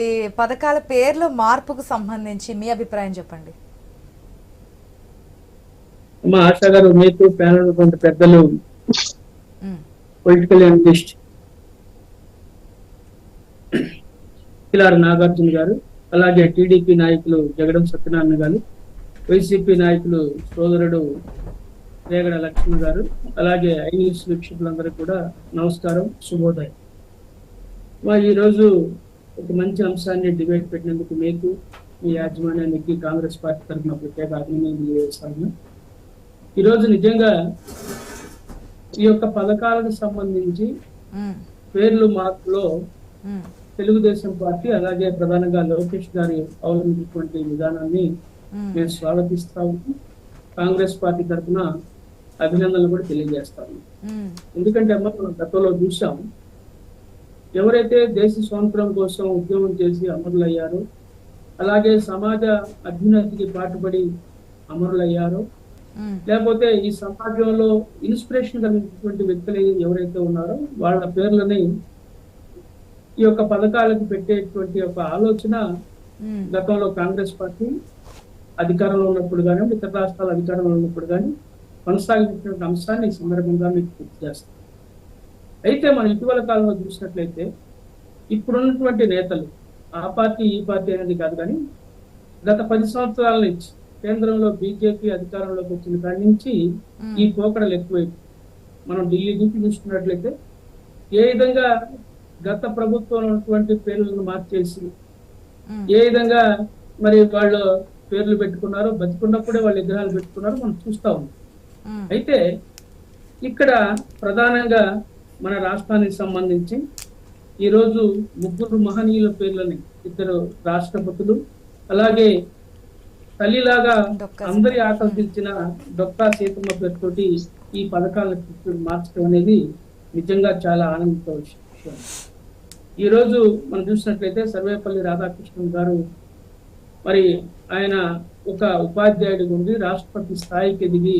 ఈ పథకాల పేర్లు మార్పుకు సంబంధించి మీ అభిప్రాయం చెప్పండి. మా ఆశా గారు మీకు ప్యానల్ ఉన్నటువంటి పెద్దలు పొలిటికల్ అనలిస్ట్ కిలారి నాగార్జున గారు అలాగే టీడీపీ నాయకులు జగడం సత్యనారాయణ గారు వైసీపీ నాయకులు సోదరుడు రేగడ లక్ష్మణ్ గారు అలాగే ఐన్యూస్ వీక్షకులందరూ కూడా నమస్కారం శుభోదయం. ఈరోజు ఒక మంచి అంశాన్ని డిబేట్ పెట్టినందుకు మీకు మీ యాజమాన్యానికి కాంగ్రెస్ పార్టీ తరఫున ప్రత్యేక అభినందనలు తెలియజేస్తాను. ఈరోజు నిజంగా ఈ యొక్క పథకాలకు సంబంధించి పేర్లు మార్పులో తెలుగుదేశం పార్టీ అలాగే ప్రధానంగా లోకేష్ గారి అవలంబించినటువంటి విధానాన్ని మేము. స్వాగతిస్తాము కాంగ్రెస్ పార్టీ తరఫున అభినందనలు కూడా తెలియజేస్తాము ఎందుకంటే అమ్మ మనం గతంలో చూసాం ఎవరైతే దేశ స్వాతంత్రం కోసం ఉద్యమం చేసి అమరులయ్యారో అలాగే సమాజ అభ్యున్నతికి పాటుపడి అమరులయ్యారో లేకపోతే ఈ సమాజంలో ఇన్స్పిరేషన్ కలిగినటువంటి వ్యక్తులు ఎవరైతే ఉన్నారో వాళ్ళ పేర్లని ఈ యొక్క పథకాలకు పెట్టేటువంటి ఒక ఆలోచన గతంలో కాంగ్రెస్ పార్టీ అధికారంలో ఉన్నప్పుడు కానీ ఇతర రాష్ట్రాల అధికారంలో ఉన్నప్పుడు కానీ కొనసాగించినటువంటి అంశాన్ని ఈ సందర్భంగా మీకు గుర్తు చేస్తాం అయితే మనం ఇటీవల కాలంలో చూసినట్లయితే ఇప్పుడున్నటువంటి నేతలు ఆ పార్టీ ఈ పార్టీ అనేది కాదు కానీ గత పది సంవత్సరాల నుంచి కేంద్రంలో బీజేపీ అధికారంలోకి వచ్చిన కాడి నుంచి ఈ పోకడలు ఎక్కువైపు మనం ఢిల్లీ నుంచి చూసుకున్నట్లయితే ఏ విధంగా గత ప్రభుత్వంలో ఉన్నటువంటి పేర్లను మార్చేసి ఏ విధంగా మరి వాళ్ళు పేర్లు పెట్టుకున్నారో బతికున్నప్పుడే వాళ్ళు విగ్రహాలు పెట్టుకున్నారో మనం చూస్తా ఉన్నాం. అయితే ఇక్కడ ప్రధానంగా మన రాష్ట్రానికి సంబంధించి ఈరోజు ముగ్గురు మహనీయుల పేర్లని ఇద్దరు రాష్ట్రపతులు అలాగే తల్లిలాగా అందరి ఆకర్షించిన డొక్కా సీతమ్మ పేరుతోటి ఈ పథకాలను మార్చడం అనేది నిజంగా చాలా ఆనందించే విషయం. ఈ రోజు మనం చూసినట్లయితే సర్వేపల్లి రాధాకృష్ణన్ గారు మరి ఆయన ఒక ఉపాధ్యాయుడిగా ఉండి రాష్ట్రపతి స్థాయికి ఎదిగి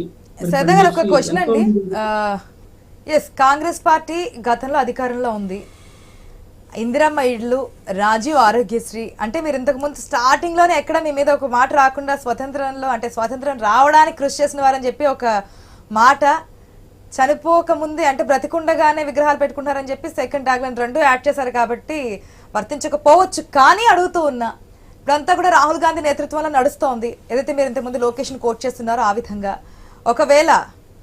ఒక క్వశ్చన్ అండి. ఎస్ కాంగ్రెస్ పార్టీ గతంలో అధికారంలో ఉంది. ఇందిరమ్మ ఇళ్ళు రాజీవ్ ఆరోగ్యశ్రీ అంటే మీరు ఇంతకు ముందు ఎక్కడ మీ మీద ఒక మాట రాకుండా స్వతంత్రంలో అంటే స్వతంత్రం రావడానికి కృషి చేసిన వారని చెప్పి ఒక మాట చనిపోక ముందే అంటే బ్రతికుండగానే విగ్రహాలు పెట్టుకుంటారని చెప్పి సెకండ్ టాగ్లైన్ రెండు యాడ్ చేశారు కాబట్టి వర్తించకపోవచ్చు. కానీ అడుగుతూ ఉన్నా ఇప్పుడంతా కూడా రాహుల్ గాంధీ నేతృత్వంలో నడుస్తోంది. ఏదైతే మీరు ఇంతకుముందు లొకేషన్ కోట్ చేస్తున్నారో ఆ విధంగా. ఒకవేళ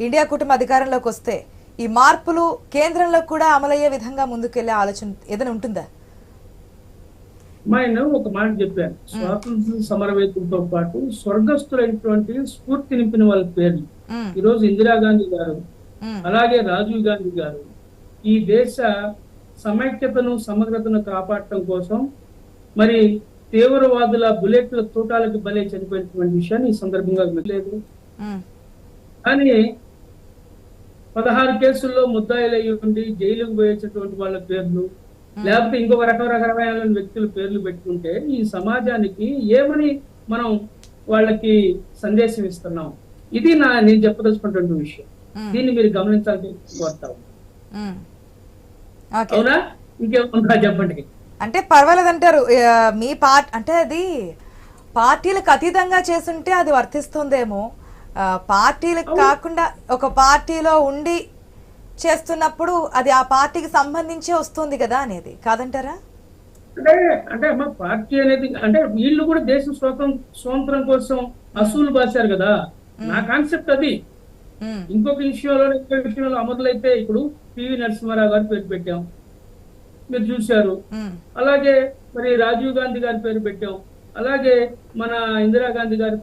ఇండియా కుటుంబ అధికారంలోకి వస్తే ఈ మార్పులు కేంద్రంలో కూడా అమలయ్యే విధంగా ముందుకెళ్ళే ఆలోచన ఏదైనా ఉంటుందా? మా ఆయన ఒక మాట చెప్పాను స్వాతంత్ర సమరవేతులతో పాటు స్వర్గస్థులైనటువంటి స్ఫూర్తి నింపిన వాళ్ళ పేర్లు. ఈ రోజు ఇందిరాగాంధీ గారు అలాగే రాజీవ్ గాంధీ గారు ఈ దేశ సమైక్యతను సమగ్రతను కాపాడటం కోసం మరి తీవ్రవాదుల బుల్లెట్ల తోటాలకు బలే చనిపోయినటువంటి విషయాన్ని ఈ సందర్భంగా లేదు కానీ పదహారు కేసుల్లో ముద్దాయిలు అయి ఉండి జైలుకు పోయేటటువంటి వాళ్ళ పేర్లు లేకపోతే ఇంకొక రకరకమైన వ్యక్తుల పేర్లు పెట్టుకుంటే ఈ సమాజానికి ఏమని మనం వాళ్ళకి సందేశం ఇస్తున్నాం? ఇది నా నేను చెప్పదలుచుకున్నటువంటి విషయం. దీన్ని మీరు గమనించాలని కోరుతాం అవునా? ఇంకేమన్నా చెప్పండి. అంటే పర్వాలేదంటారు. ఆ, మీ పార్ట్ అంటే అది పార్టీలకు అతీతంగా చేస్తుంటే అది వర్తిస్తుందేమో. పార్టీలకు కాకుండా ఒక పార్టీలో ఉండి చేస్తున్నప్పుడు అది ఆ పార్టీకి సంబంధించే వస్తుంది కదా అనేది. కాదంటారా? అంటే అంటే అమ్మ పార్టీ అనేది అంటే వీళ్ళు కూడా దేశ స్వాతం స్వాతంత్రం కోసం అసూలు బాశారు కదా. నా కాన్సెప్ట్ అది. ఇంకొక విషయంలో ఇంకొక విషయంలో అమరులైతే ఇప్పుడు పివి నరసింహారావు గారి పేరు పెట్టాం. మీరు చూశారు. అలాగే మరి రాజీవ్ గాంధీ గారి పేరు పెట్టాం. అలాగే మన ఇందిరాగాంధీ గారి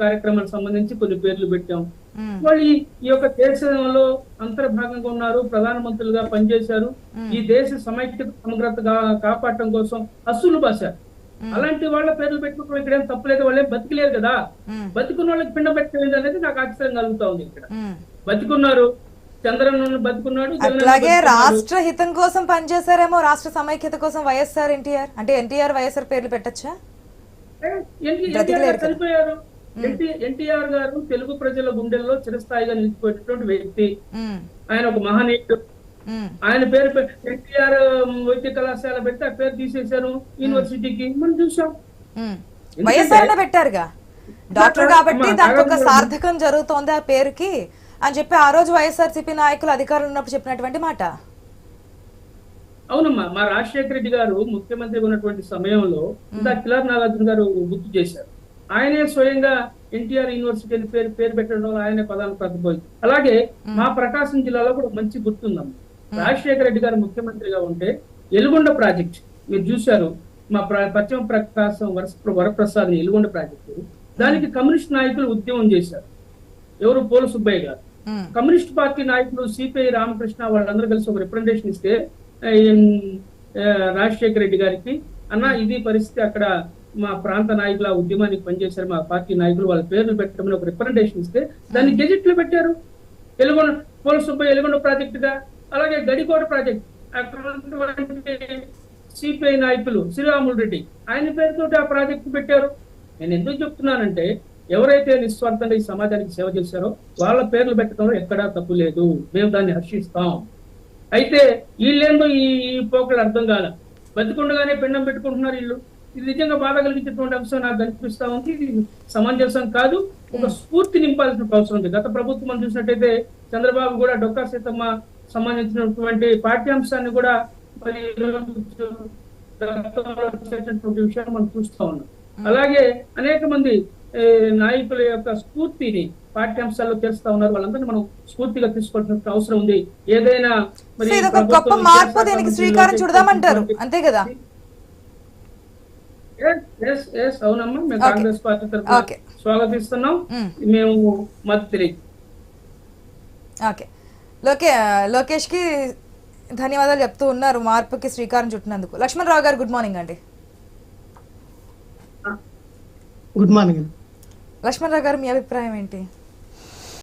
కార్యక్రమానికి సంబంధించి కొన్ని పేర్లు పెట్టాం. వాళ్ళు ఈ- యొక్క దేశంలో అంతర్భాగంగా ఉన్నారు ప్రధానమంత్రులుగా పనిచేశారు. ఈ దేశ సమైక్యత సమగ్రత కాపాడటం కోసం అస్సులు బాశారు. అలాంటి వాళ్ళ పేర్లు పెట్టుకోవడం ఇక్కడ ఏం తప్పలేదు వాళ్ళే బతికలేరు కదా. బతికున్న వాళ్ళకి పిండ పెట్టలేదు అనేది నాకు ఆశ్చర్యం కలుగుతా ఉంది ఇక్కడ. బతికున్నారు చంద్రబాబు బతికున్నాడు అట్లాగే. రాష్ట్ర హితం కోసం పనిచేశారేమో రాష్ట్ర సమైక్యత కోసం వైఎస్ఆర్ ఎన్టీఆర్. అంటే ఎన్టీఆర్ వైఎస్ఆర్ పేర్లు పెట్టచ్చా. చనిపోయారు. ఎన్టీ ఎన్టీఆర్ గారు తెలుగు ప్రజల గుండెల్లో చిరస్థాయిగా నిలిచిపోయేటటువంటి వ్యక్తి. ఆయన ఒక మహనీయుడు. ఆయన పేరు ఎన్టీఆర్ వైద్య కళాశాల పెట్టి ఆ పేరు తీసేశారు యూనివర్సిటీకి. మనం చూసాం. వైఎస్ఆర్ పెట్టారుగా. డాక్టర్ కాబట్టి దానికి ఒక సార్థకం జరుగుతోంది ఆ పేరుకి. అని చెప్పి ఆ రోజు వైఎస్ఆర్సీపీ నాయకులు అధికారులు ఉన్నప్పుడు చెప్పినటువంటి మాట? అవునమ్మా మా రాజశేఖర రెడ్డి గారు ముఖ్యమంత్రి ఉన్నటువంటి సమయంలో ఇందా కిలార్ నాగార్జున గారు గుర్తు చేశారు. ఆయనే స్వయంగా ఎన్టీఆర్ యూనివర్సిటీ అని పేరు పేరు పెట్టడం వల్ల ఆయనే పదాలు ప్రతిపోయింది అలాగే మా ప్రకాశం జిల్లాలో కూడా మంచి గుర్తుందమ్మా. రాజశేఖర రెడ్డి గారు ముఖ్యమంత్రిగా ఉంటే ఎలుగొండ ప్రాజెక్ట్ మీరు చూశారు మా పశ్చిమ ప్రకాశం వరస వరప్రసాద్ ఎలుగొండ ప్రాజెక్టు దానికి కమ్యూనిస్ట్ నాయకులు ఉద్యమం చేశారు. ఎవరు పోలు సుబ్బయ్య గారు. కమ్యూనిస్ట్ పార్టీ నాయకులు సిపిఐ రామకృష్ణ వాళ్ళందరూ కలిసి ఒక రిప్రజెంటేషన్ ఇస్తే రాజశేఖర రెడ్డి గారికి అన్న ఇది పరిస్థితి అక్కడ మా ప్రాంత నాయకుల ఉద్యమానికి పనిచేశారు మా పార్టీ నాయకులు వాళ్ళ పేర్లు పెట్టమని ఒక రిప్రజెంటేషన్ ఇస్తే దాన్ని గెజెట్లో పెట్టారు. ఎలుగొండ పోల సుబ్బయ్య ఎలుగొండ ప్రాజెక్ట్గా అలాగే గడికోట ప్రాజెక్ట్ అక్కడ సిపిఐ నాయకులు శ్రీరాములు రెడ్డి ఆయన పేరుతో ఆ ప్రాజెక్ట్ పెట్టారు. నేను ఎందుకు చెప్తున్నానంటే ఎవరైతే నిస్వార్థంగా ఈ సమాజానికి సేవ చేశారో వాళ్ళ పేర్లు పెట్టడంలో ఎక్కడా తప్పు లేదు. మేము దాన్ని హర్షిస్తాం. అయితే వీళ్ళేందో ఈ పోకలు అర్థం కాల. బతికుండగానే పిండం పెట్టుకుంటున్నారు వీళ్ళు. ఇది నిజంగా బాధ కలిగించేటువంటి అంశం నాకు కనిపిస్తా ఉంది. ఇది సమంజసం కాదు. ఒక స్ఫూర్తి నింపాల్సిన అవసరం ఉంది. గత ప్రభుత్వం మనం చూసినట్టయితే చంద్రబాబు కూడా డొక్కా సీతమ్మ సంబంధించినటువంటి పాఠ్యాంశాన్ని కూడా మరి విషయాన్ని మనం చూస్తా ఉన్నాం. అలాగే అనేక మంది నాయకుల యొక్క స్ఫూర్తిని పాఠ్యాంశాల్లో చేస్తా ఉన్నారు వాళ్ళందరినీ మనం స్ఫూర్తిగా తీసుకోవాల్సిన అవసరం ఉంది. ఏదైనా గొప్ప మార్పు దీనికి శ్రీకారం చుడదామంటారు అంతే కదా? Yes, yes, yes, అవునమ్మా మేము. కాంగ్రెస్ పార్టీ తరఫున. స్వాగతిస్తున్నాం. Mm. మేము మద్దతు ఓకే లోకే లోకేష్కి ధన్యవాదాలు చెప్తూ ఉన్నారు మార్పుకి శ్రీకారం చుట్టినందుకు. లక్ష్మణ్ రావు గారు గుడ్ మార్నింగ్ అండి. గుడ్ మార్నింగ్ లక్ష్మణరావు గారు మీ అభిప్రాయం ఏంటి?